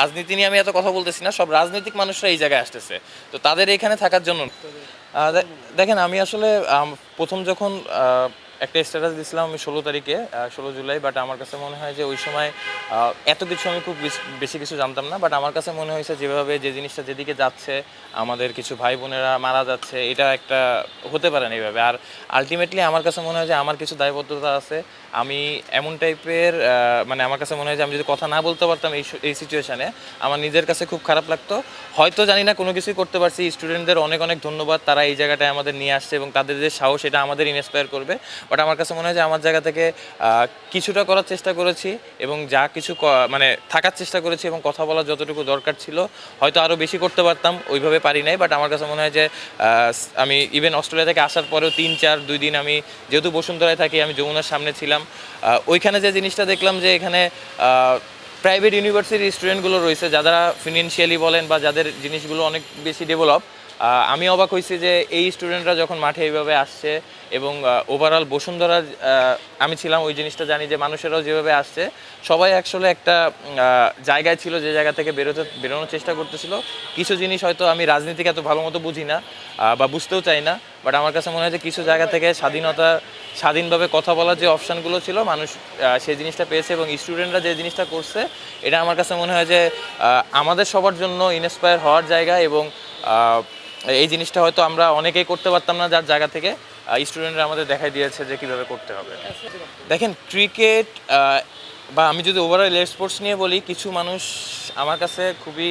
রাজনীতি নিয়ে আমি এত কথা বলতেছি না, সব রাজনৈতিক মানুষরা এই জায়গায় আসতেছে। তো তাদের এখানে থাকার জন্য। দেখেন, আমি আসলে প্রথম যখন একটা স্ট্যাটাস দিয়েছিলাম আমি ষোলো তারিখে ষোলো জুলাই বাট আমার কাছে মনে হয় যে ওই সময় এত কিছু আমি খুব বেশি কিছু জানতাম না বাট আমার কাছে মনে হয়েছে যেভাবে যে জিনিসটা যেদিকে যাচ্ছে, আমাদের কিছু ভাই বোনেরা মারা যাচ্ছে, এটা একটা হতে পারে না এইভাবে। আর আলটিমেটলি আমার কাছে মনে হয় যে আমার কিছু দায়বদ্ধতা আছে আমি এমন টাইপের মানে আমার কাছে মনে হয় যে আমি যদি কথা না বলতে পারতাম এই এই সিচুয়েশনে আমার নিজের কাছে খুব খারাপ লাগতো। হয়তো জানি না, কোনো কিছুই করতে পারছি। স্টুডেন্টদের অনেক অনেক ধন্যবাদ। তারা এই জায়গাটায় আমাদের নিয়ে আসছে এবং তাদের যে সাহস এটা আমাদের ইন্সপায়ার করবে। বাট আমার কাছে মনে হয় যে আমার জায়গা থেকে কিছুটা করার চেষ্টা করেছি এবং যা কিছু মানে থাকার চেষ্টা করেছি এবং কথা বলার যতটুকু দরকার ছিল, হয়তো আরও বেশি করতে পারতাম। ওইভাবে পারি নাই বাট আমার কাছে মনে হয় যে আমি ইভেন অস্ট্রেলিয়া থেকে আসার পরেও তিন, চার, দুই দিন আমি যেহেতু বসুন্ধরায় থাকি, আমি যমুনার সামনে ছিলাম। ওইখানে যে জিনিসটা দেখলাম যে এখানে প্রাইভেট ইউনিভার্সিটির স্টুডেন্টগুলো রয়েছে, যারা ফিনান্সিয়ালি বলেন বা যাদের জিনিসগুলো অনেক বেশি ডেভেলপ আমি অবাক হয়েছি যে এই স্টুডেন্টরা যখন মাঠে এইভাবে আসছে এবং ওভারঅল বসুন্ধরা আমি ছিলাম, ওই জিনিসটা জানি যে মানুষেরাও যেভাবে আসছে, সবাই আসলে একটা জায়গায় ছিল যে জায়গা থেকে বেরোতে, বেরোনোর চেষ্টা করতেছিল। কিছু জিনিস হয়তো আমি রাজনীতিকে এত ভালো মতো বুঝি না বা বুঝতেও চাই না বাট আমার কাছে মনে হয় যে কিছু জায়গা থেকে স্বাধীনতা, স্বাধীনভাবে কথা বলার যে অপশানগুলো ছিল, মানুষ সেই জিনিসটা পেয়েছে এবং স্টুডেন্টরা যে জিনিসটা করছে, এটা আমার কাছে মনে হয় যে আমাদের সবার জন্য ইন্সপায়ার হওয়ার জায়গা এবং এই জিনিসটা হয়তো আমরা অনেকেই করতে পারতাম না যার জায়গা থেকে স্টুডেন্টরা আমাদের দেখাই দিয়েছে যে কীভাবে করতে হবে। দেখেন ক্রিকেট বা আমি যদি ওভারঅল স্পোর্টস নিয়ে বলি, কিছু মানুষ আমার কাছে খুবই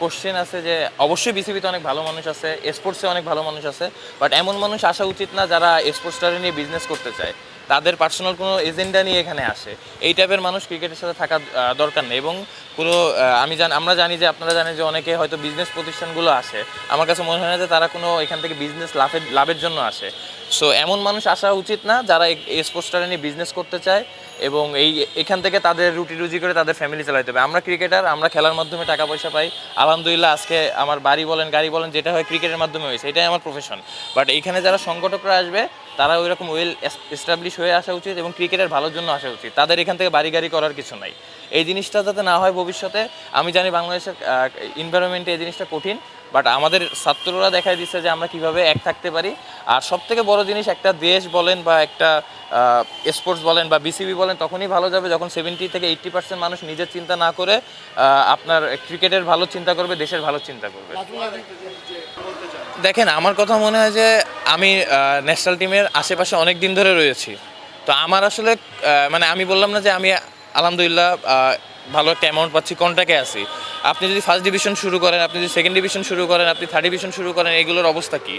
কোশ্চেন আছে যে অবশ্যই বিসিবিতে অনেক ভালো মানুষ আছে স্পোর্টসে অনেক ভালো মানুষ আছে বাট এমন মানুষ আসা উচিত না যারা স্পোর্টসটারে নিয়ে বিজনেস করতে চায়। তাদের পার্সোনাল কোনো এজেন্ডা নিয়ে এখানে আসে। এই টাইপের মানুষ ক্রিকেটের সাথে থাকা দরকার নেই এবং কোনো আমি জান, আমরা জানি যে আপনারা জানেন যে অনেকে হয়তো বিজনেস প্রতিষ্ঠানগুলো আসে। আমার কাছে মনে হয় না যে তারা কোনো এখান থেকে বিজনেস লাভের লাভের জন্য আসে। সো এমন মানুষ আসা উচিত না যারা এই স্পোর্টসটা নিয়ে বিজনেস করতে চায় এবং এই, এখান থেকে তাদের রুটি রুজি করে তাদের ফ্যামিলি চালাতে হবে। আমরা ক্রিকেটার আমরা খেলার মাধ্যমে টাকা পয়সা পাই। আলহামদুলিল্লাহ, আজকে আমার বাড়ি বলেন, গাড়ি বলেন, যেটা হয় ক্রিকেটের মাধ্যমে হয়েছে, এটাই আমার প্রফেশন বাট এইখানে যারা সংগঠকরা আসবে তারা ওই রকম ওয়েল এস্টাবলিশ হয়ে আসা উচিত এবং ক্রিকেটের ভালোর জন্য আসা উচিত। তাদের এখান থেকে বাড়ি গাড়ি করার কিছু নাই। এই জিনিসটা যাতে না হয় ভবিষ্যতে, আমি জানি বাংলাদেশের এনভায়রনমেন্টে এই জিনিসটা কঠিন বাট আমাদের ছাত্ররা দেখাই দিচ্ছে যে আমরা কীভাবে এক থাকতে পারি। আর সব থেকে বড় জিনিস, একটা দেশ বলেন বা একটা স্পোর্টস বলেন বা বিসিবি বলেন, তখনই ভালো যাবে যখন সেভেন্টি থেকে এইট্টি পার্সেন্ট মানুষ নিজের চিন্তা না করে আপনার ক্রিকেটের ভালো চিন্তা করবে, দেশের ভালো চিন্তা করবে। দেখেন, আমার কথা মনে হয় যে আমি ন্যাশনাল টিমের আশেপাশে অনেক দিন ধরে রয়েছি। তো আমার আসলে মানে আমি বললাম না যে আমি আলহামদুলিল্লাহ ভালো একটা অ্যামাউন্ট পাচ্ছি কন্ট্রাক্টে আছি। আপনি যদি ফার্স্ট ডিভিশন শুরু করেন, আপনি যদি সেকেন্ড ডিভিশন শুরু করেন, আপনি থার্ড ডিভিশন শুরু করেন, এগুলোর অবস্থা কী?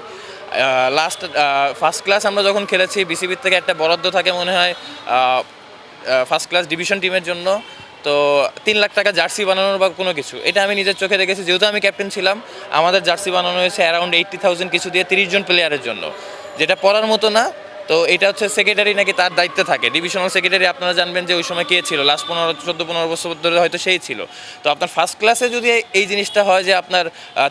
লাস্ট ফার্স্ট ক্লাস আমরা যখন খেলেছি বিসিবির থেকে একটা বরাদ্দ থাকে মনে হয় ফার্স্ট ক্লাস ডিভিশন টিমের জন্য। তো তিন লাখ টাকা জার্সি বানানোর বা কোনো কিছু, এটা আমি নিজের চোখে দেখেছি। যেহেতু আমি ক্যাপ্টেন ছিলাম, আমাদের জার্সি বানানো হয়েছে অ্যারাউন্ড এইট্টি থাউজেন্ড কিছু দিয়ে তিরিশ জন প্লেয়ারের জন্য। যেটা পড়ার মতো না, তো এটা হচ্ছে সেক্রেটারি নাকি তার দায়িত্বে থাকে। ডিভিশনাল সেক্রেটারি আপনারা জানবেন যে ওই সময় কে ছিল লাস্ট পনেরো, চোদ্দ, পনেরো বছর ধরে হয়তো সেই ছিল। তো আপনার ফার্স্ট ক্লাসে যদি এই জিনিসটা হয় যে আপনার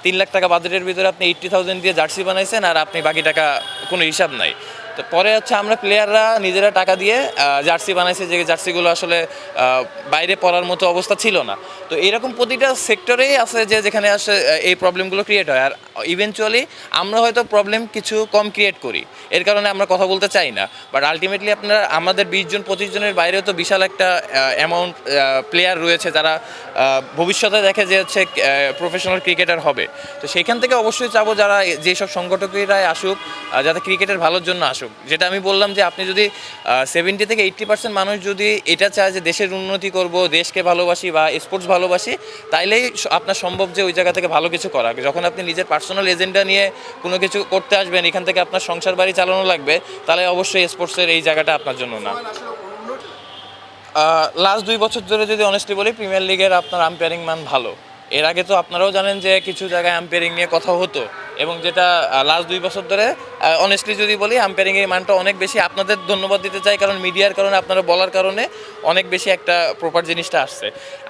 তিন লাখ টাকা বাজেটের ভিতরে আপনি এইট্টি থাউজেন্ড দিয়ে জার্সি বানাইছেন আর আপনি বাকি টাকা কোনো হিসাব নাই। তো পরে হচ্ছে আমরা প্লেয়াররা নিজেরা টাকা দিয়ে জার্সি বানাইছে যে জার্সিগুলো আসলে বাইরে পড়ার মতো অবস্থা ছিল না। তো এরকম প্রতিটা সেক্টরেই আছে যে যেখানে আসে এই প্রবলেমগুলো ক্রিয়েট হয়। আর ইভেনচুয়ালি আমরা হয়তো প্রবলেম কিছু কম ক্রিয়েট করি। এর কারণে আমরা কথা বলতে চাই না। বাট আলটিমেটলি আপনার, আমাদের বিশ জন, পঁচিশ জনের বাইরেও তো বিশাল একটা অ্যামাউন্ট প্লেয়ার রয়েছে যারা ভবিষ্যতে দেখে যে হচ্ছে প্রফেশনাল ক্রিকেটার হবে। তো সেখান থেকে অবশ্যই চাবো যারা, যেসব সংগঠকেরাই আসুক যাতে ক্রিকেটের ভালোর জন্য আসুক। যেটা আমি বললাম যে আপনি যদি সেভেন্টি থেকে এইট্টি পার্সেন্ট মানুষ যদি এটা চায় যে দেশের উন্নতি করব, দেশকে ভালোবাসি বা স্পোর্টস ভালোবাসি, তাইলেই আপনার সম্ভব যে ওই জায়গা থেকে ভালো কিছু করা যখন আপনি নিজের পার্সোনাল এজেন্ডা নিয়ে কোনো কিছু করতে আসবেন, এখান থেকে আপনার সংসার বাড়ি চালানো লাগবে, তাহলে অবশ্যই স্পোর্টসের এই জায়গাটা আপনার জন্য না। লাস্ট দুই বছর ধরে যদি অনেস্টলি বলি প্রিমিয়ার লিগের আপনার আম্পায়ারিং মান ভালো। এর আগে তো আপনারাও জানেন যে কিছু জায়গায় আম্পায়ারিং নিয়ে কথা হতো। এবং যেটা লাস্ট দুই বছর ধরে অনেস্টলি যদি বলি আম্পায়ারিং এর মানটা অনেক বেশি আপনাদের ধন্যবাদ দিতে চাই কারণ মিডিয়ার কারণে আপনারা বলার কারণে অনেক বেশি একটা প্রপার জিনিসটা আসছে।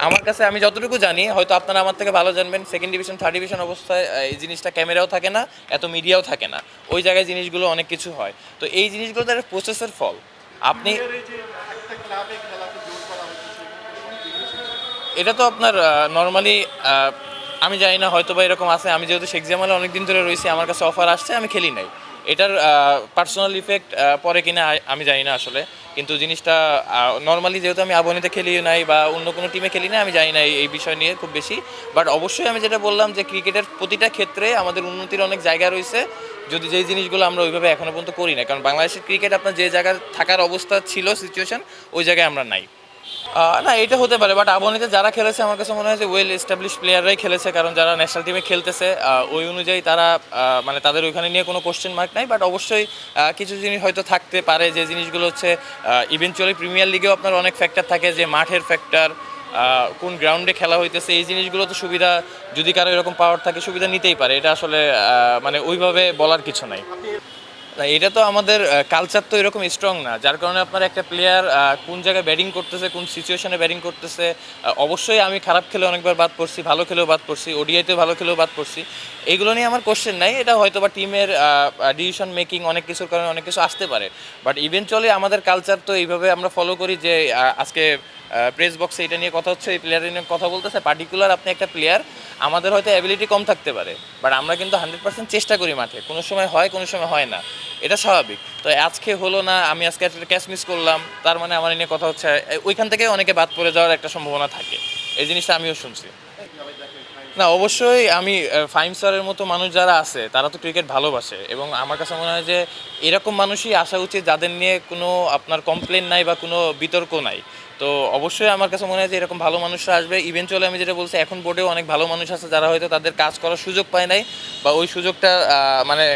আমার কাছে আমি যতটুকু জানি হয়তো আপনারা আমার থেকে ভালো জানবেন সেকেন্ড ডিভিশন থার্ড ডিভিশন অবস্থায় এই জিনিসটা ক্যামেরাও থাকে না এত মিডিয়াও থাকে না। ওই জায়গায় জিনিসগুলো অনেক কিছু হয়। তো এই জিনিসগুলো তার প্রসেসের ফল। আপনি এটা তো আপনার নর্মালি আমি জানি না হয়তো বা এরকম আছে। আমি যেহেতু শেখ জামালে অনেকদিন ধরে রয়েছি, আমার কাছে অফার আসছে, আমি খেলি নাই। এটার পার্সোনাল ইফেক্ট পরে কিনা, আমি জানি না আসলে। কিন্তু জিনিসটা নর্মালি যেহেতু আমি আবহানিতে খেলি নাই বা অন্য কোনো টিমে খেলি না আমি জানি না এই- বিষয় নিয়ে খুব বেশি। বাট অবশ্যই আমি যেটা বললাম যে ক্রিকেটের প্রতিটা ক্ষেত্রে আমাদের উন্নতির অনেক জায়গা রয়েছে। যদি যেই জিনিসগুলো আমরা ওইভাবে এখনও পর্যন্ত করি না কারণ বাংলাদেশের ক্রিকেট আপনার যে জায়গায় থাকার অবস্থা ছিল সিচুয়েশন ওই জায়গায় আমরা নাই। না, এটা হতে পারে বাট আবহানিতে যারা খেলেছে, আমার কাছে মনে হয় যে ওয়েল এস্টাবলিশ প্লেয়াররাই খেলেছে, কারণ যারা ন্যাশনাল টিমে খেলতেছে ওই অনুযায়ী তারা মানে তাদের ওইখানে নিয়ে কোনো কোশ্চেন মার্ক নাই বাট অবশ্যই কিছু জিনিস হয়তো থাকতে পারে, যে জিনিসগুলো হচ্ছে ইভেনচুয়ালি প্রিমিয়ার লিগেও আপনার অনেক ফ্যাক্টর থাকে, যে মাঠের ফ্যাক্টর কোন গ্রাউন্ডে খেলা হইতেছে, এই জিনিসগুলো তো সুবিধা, যদি কারও এরকম পাওয়ার থাকে, সুবিধা নিতেই পারে, এটা আসলে মানে ওইভাবে বলার কিছু নাই। এটা তো আমাদের কালচার তো এরকম স্ট্রং না। যার কারণে আপনার একটা প্লেয়ার কোন জায়গায় ব্যাটিং করতেছে, কোন সিচুয়েশনে ব্যাটিং করতেছে অবশ্যই আমি খারাপ খেলে অনেকবার বাদ পড়ছি, ভালো খেলেও বাদ পড়ছি ওডিআইতেও ভালো খেলেও বাদ পড়ছি। এইগুলো নিয়ে আমার কোশ্চেন নাই, এটা হয়তো বা টিমের ডিসিশন মেকিং অনেক কিছুর কারণে অনেক কিছু আসতে পারে। বাট ইভেনচুয়ালি আমাদের কালচার তো এইভাবে আমরা ফলো করি যে আজকে প্রেস বক্সে এটা নিয়ে কথা হচ্ছে, এই প্লেয়ারের নিয়ে কথা বলতেছে। পার্টিকুলার আপনি একটা প্লেয়ার আমাদের হয়তো অ্যাবিলিটি কম থাকতে পারে। বাট আমরা কিন্তু হান্ড্রেড পার্সেন্ট চেষ্টা করি মাঠে। কোনো সময় হয়, কোনো সময় হয় না। এটা স্বাভাবিক। তো আজকে হলো না আমি আজকে একটা ক্যাচ মিস করলাম তার মানে আমার নিয়ে কথা হচ্ছে ওইখান থেকে অনেকে বাদ পড়ে যাওয়ার একটা সম্ভাবনা থাকে। এই জিনিসটা আমিও শুনছি। না অবশ্যই আমি আহ, স্টারের মতো মানুষ যারা আছে তারা তো ক্রিকেট ভালোবাসে এবং আমার কাছে মনে হয় যে এরকম মানুষই আসা উচিত যাদের নিয়ে কোনো আপনার কমপ্লেন নাই বা কোনো বিতর্ক নাই। তো অবশ্যই আমার কাছে মনে হয় যে এরকম ভালো মানুষরা আসবে। ইভেনচুয়ালি আমি যেটা বলছি এখন বোর্ডেও অনেক ভালো মানুষ আছে যারা হয়তো তাদের কাজ করার সুযোগ পায় নাই বা ওই সুযোগটা মানে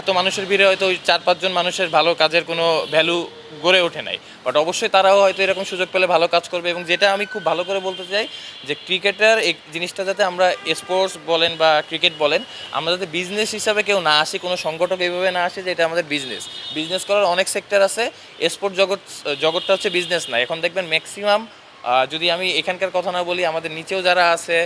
এত মানুষের ভিড়ে হয়তো ওই চার পাঁচজন মানুষের ভালো কাজের কোনো ভ্যালু গড়ে ওঠে নাই। বাট অবশ্যই তারাও হয়তো এরকম সুযোগ পেলে ভালো কাজ করবে এবং যেটা আমি খুব ভালো করে বলতে চাই যে ক্রিকেটার এই জিনিসটা যাতে আমরা স্পোর্টস বলেন বা ক্রিকেট বলেন, আমরা যাতে বিজনেস হিসাবে কেউ না আসি, কোনো সংগঠক এইভাবে না আসে যে এটা আমাদের বিজনেস বিজনেস করার অনেক সেক্টর আছে স্পোর্ট জগৎ, জগৎটা হচ্ছে বিজনেস না। এখন দেখবেন ম্যাক্সিমাম যদি আমি এখানকার কথা না বলি আমাদের নিচেও যারা আছে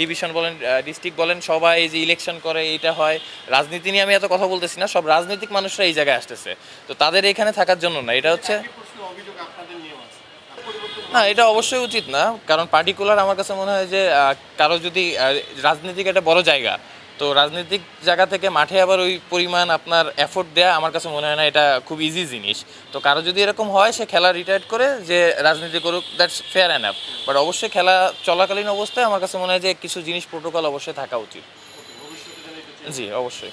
ডিভিশন বলেন ডিস্ট্রিক্ট বলেন সবাই এই যে ইলেকশন করে এইটা হয়। রাজনীতি নিয়ে আমি এত কথা বলতেছি না সব রাজনৈতিক মানুষরা এই জায়গায় আসতেছে। তো তাদের এখানে থাকার জন্য না এটা হচ্ছে না এটা অবশ্যই উচিত না কারণ পার্টিকুলার আমার কাছে মনে হয় যে কারও যদি রাজনীতিক একটা বড় জায়গা তো রাজনৈতিক জায়গা থেকে মাঠে আবার ওই পরিমাণ আপনার এফোর্ট দেওয়া আমার কাছে মনে হয় না এটা খুব ইজি জিনিস। তো কারও যদি এরকম হয়, সে খেলা রিটায়ার করে যে রাজনীতি করুক দ্যাটস ফেয়ার অ্যান্ড বাট অবশ্যই খেলা চলাকালীন অবস্থায় আমার কাছে মনে হয় যে কিছু জিনিস প্রোটোকল অবশ্যই থাকা উচিত। জি, অবশ্যই।